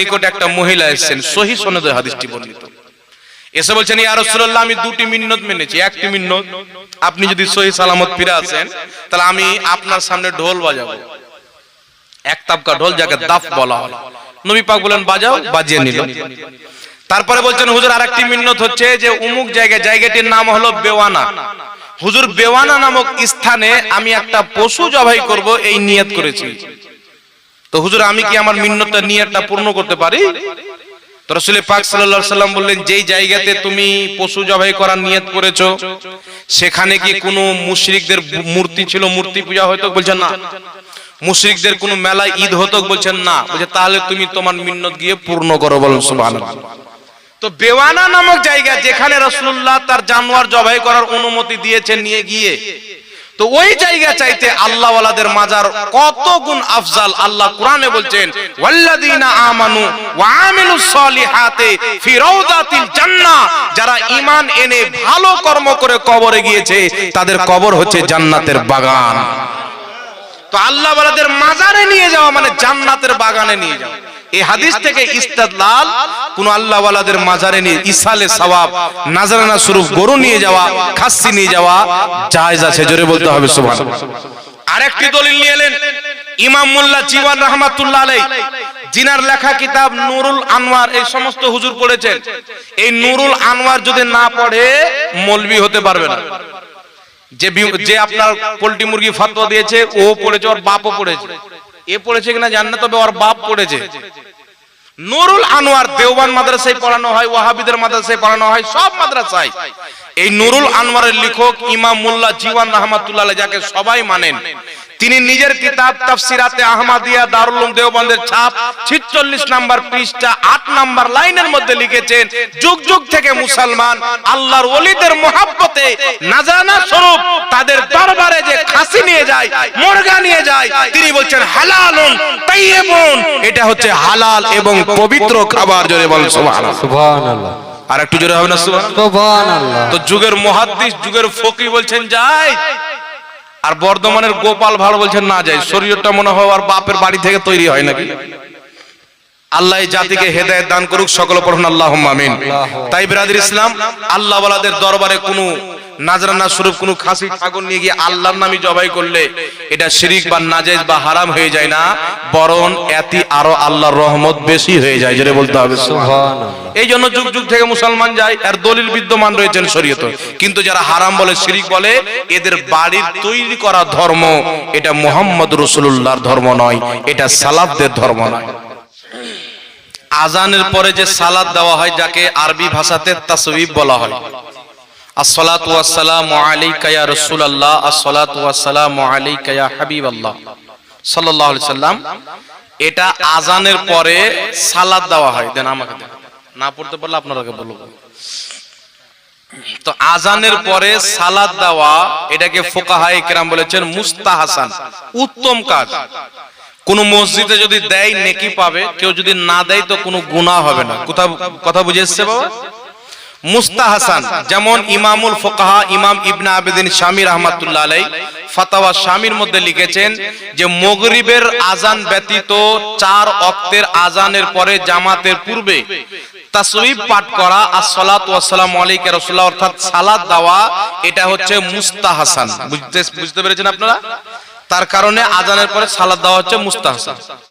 নিকট একটা মহিলা এসেছেন, সহি সনদে হাদিসটি বর্ণিত। এসে বলছেন, ইয়া রাসূলুল্লাহ, আমি দুটি মিন্নত মেনেছি। একটি মিন্নত, আপনি যদি সহি সালামত ফিরে আসেন, তাহলে আমি আপনার সামনে ঢোল বাজাবো। এক তাবকা ঢোল যাকে দাফ বলা হয়। নবী পাক বলেন, বাজাও, বাজিয়ে নিল। তারপরে বলছেন, হুজুর, আরেকটি মিন্নত হচ্ছে যে, উমুক জায়গায়, জায়গাটির নাম হলো বেওয়ানা। হুজুর, বেওয়ানা নামক স্থানে আমি একটা পশু জবাই করব, এই নিয়ত করেছি। তো হুজুর, আমি কি আমার মিন্নতটা নিয়তটা পূর্ণ করতে পারি? তো রসুল পাক সাল্লাল্লাহু সাল্লাম বললেন, যেই জায়গাতে তুমি পশু জবাই করার নিয়ত করেছ, সেখানে কি কোনো মুশরিকদের মূর্তি ছিল? মূর্তি পূজা হয়তো বলছেন না। মুশরিকদের কোনো মেলা ঈদ হতো বলছেন না। বলছে, তাহলে তুমি তোমার মিন্নত গিয়ে পূর্ণ করো বলেন সুবহানাল্লাহ। তো বেওয়ানা নামক জায়গা যেখানে রাসূলুল্লাহ তার জানোয়ার জবাই করার অনুমতি দিয়েছেন নিয়ে গিয়ে তো ওই জায়গা চাইতে আল্লাহ ওয়ালাদের মাজার কত গুণ আফজাল আল্লাহ কোরআনে বলছেন, ওয়াল্লাযীনা আমানু ওয়া আমিলুস সলিহাতি ফি রাউদাতিল জান্নাহ। যারা ঈমান এনে ভালো কর্ম করে কবরে গিয়েছে, তাদের কবর হচ্ছে জান্নাতের বাগান। তো আল্লাহ ওয়ালাদের মাজারে নিয়ে যাওয়া মানে জান্নাতের বাগানে নিয়ে যাওয়া। এই হাদিস থেকে ইস্তাদলাল কোন আল্লাহ ওয়ালাদের মাজারে নিয়ে ইসালে সওয়াব, নাজরানা স্বরূপ গরু নিয়ে যাওয়া, খাসি নিয়ে যাওয়া জায়েজ আছে, জোরে বলতে হবে, সুবহানাল্লাহ। আরেকটি দলিল নিয়ে এলেন ইমাম মোল্লা জীবন রহমাতুল্লাহ আলাই জিনার লেখা কিতাব নুরুল আনোয়ার এই সমস্ত হুজুর পড়েছেন। এই নুরুল আনোয়ার যদি না পড়ে, মৌলবি হতে পারবে না। যে যে আপনার পোল্ট্রি মুরগি ফতোয়া দিয়েছে, ও পড়েছে, ওর বাপও পড়েছে। এ পড়েছে কিনা জান না, তবে ওর বাপ পড়েছে। নুরুল আনোয়ার দেওবান মাদ্রাসায় পড়ানো হয়, ওয়াহাবিদের মাদ্রাসায় পড়ানো হয়, সব মাদ্রাসায়। এই নুরুল আনোয়ারের লেখক ইমাম মোল্লা জীবন রহমাতুল্লাহ যাকে সবাই মানেন, তিনি নিজের কিতাব তাফসিরাতে আহমাদিয়া দারুল দেওবন্দের ছাপ 46 নাম্বার পৃষ্ঠা 8 নাম্বার লাইনের মধ্যে লিখেছেন, যুগ যুগ থেকে মুসলমান, আল্লাহর ওলিদের মহাব্বতে নাজানা স্বরূপ তাদের দরবারে খাসি নিয়ে যায় মুরগা নিয়ে যায়। তিনি বলছেন হালালুন তাইয়্যিবুন এটা হচ্ছে হালাল এবং পবিত্র খাবার জোরে বলেন সুবহানাল্লাহ। সুবহানাল্লাহ। আর একটু জোরে হবে না সুবহানাল্লাহ। তো যুগের মহাদ্দিস যুগের ফকি বলছেন যাই। আর বর্ধমানের গোপাল ভাড় বলছেন না যায় শরীরটা মনে হয় আর বাপের বাড়ি থেকে তৈরি হয় নাকি? আল্লাহ এই জাতিকে হেদায়েত দান করুক সকল পড়ুন আল্লাহ আমিন তাই বিরাদির ইসলাম আল্লাহ ওয়ালাদের দরবারে কোনো নাজরানা স্বরূপ কোনো খাসি ছাগল নিয়ে গিয়ে আল্লাহর নামে জবাই করলে এটা শিরিক বা নাজায়েজ বা হারাম হয়ে যায় না বরং এতি আরও আল্লাহর রহমত বেশি হয়ে যায় যেটা বলতে হবে। এই জন্য যুগ যুগ থেকে মুসলমান যায় আর দলিল বিদ্যমান রয়েছেন শরীয়তে। কিন্তু যারা হারাম বলে শিরিক বলে এদের বাড়ির তৈরি করা ধর্ম এটা মোহাম্মদ রসুল্লাহর ধর্ম নয় এটা সালাফদের ধর্ম নয়। আজানের পরে যে সালাদ দেওয়া হয় যাকে আরবি ভাষাতে তাসবিব বলা হয়। এটা আজানের পরে দেওয়া হয়। দেন আমাকে না পড়তে পারলে তো আজানের পরে সালাদ দেওয়া, এটাকে ফোকাহায়ে কেরাম বলেছেন মুস্তাহাসান, উত্তম কাজ। কোন মসজিদে যদি দেয়, নেকি পাবে। কেউ যদি না দেয়, তো কোনো গুনাহ হবে না। কথা কথা বুঝে এসছে বাবা? মুস্তাহাসান যেমন ইমামুল ফোকাহা ইমাম ইবনে আবেদিন শামী রহমাতুল্লাহ আলাই ফাতাওয়া শামীর মধ্যে লিখেছেন যে মগরিবের আজান ব্যতীত চার অক্তের আজানের পরে জামাতের পূর্বে তাসবিব পাঠ করা আর সালাত ওয়াসসালামু আলাইকা রাসূলুল্লাহ অর্থাৎ সালাত দেওয়া এটা হচ্ছে মুস্তাহাসান। বুঝতে বুঝতে পেরেছেন আপনারা? তার কারণে আজানের পরে সালাত দেওয়া হচ্ছে মুস্তাহাসান।